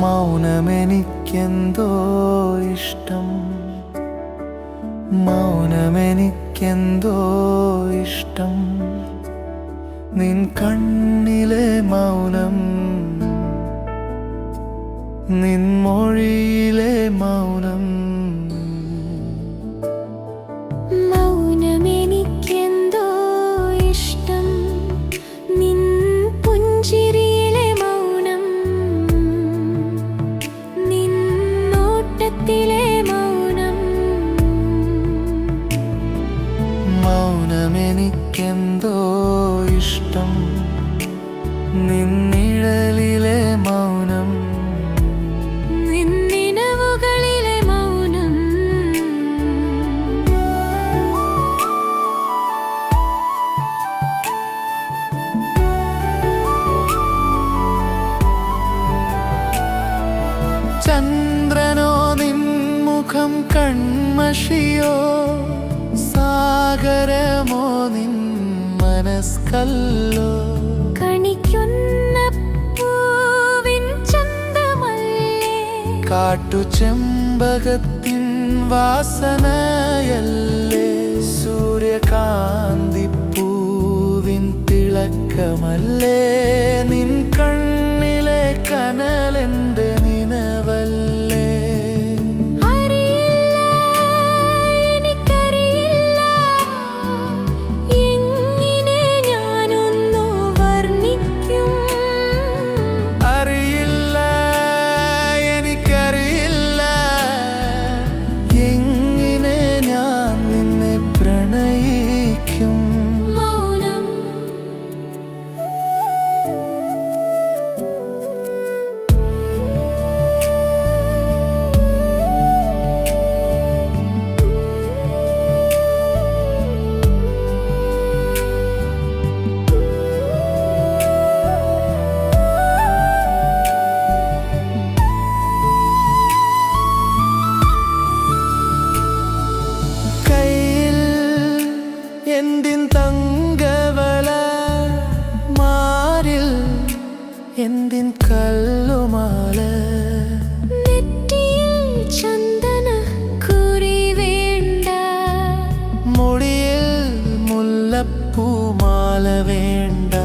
മൗനമെനിക്കെന്തോ ഇഷ്ടം. മൗനമെനിക്കെന്തോ ഇഷ്ടം. നിൻ കണ്ണിലെ മൗനം നിൻ മൊഴിയിലെ മൗനം. മൗനമെനിക്കെന്തോ ഇഷ്ടം. നിന്നിഴലിലെ മൗനം. നിന്നിനവുകളിലെ മൗനം. ചന്ദ്രനോ നിൻമുഖം കൺമഷിയോ സാഗരമോ നിൻ മനസ്കല്ലോ. കണിക്കുന്ന പൂവിൻ ചന്തമല്ലേ? കാട്ടു ചെമ്പകത്തിൻ വാസനയല്ലേ. എന്തിൻ കല്ലുമാല നെറ്റിയിൽ ചന്ദന കുറി വേണ്ട മുടിയിൽ മുല്ലപ്പൂമാല വേണ്ട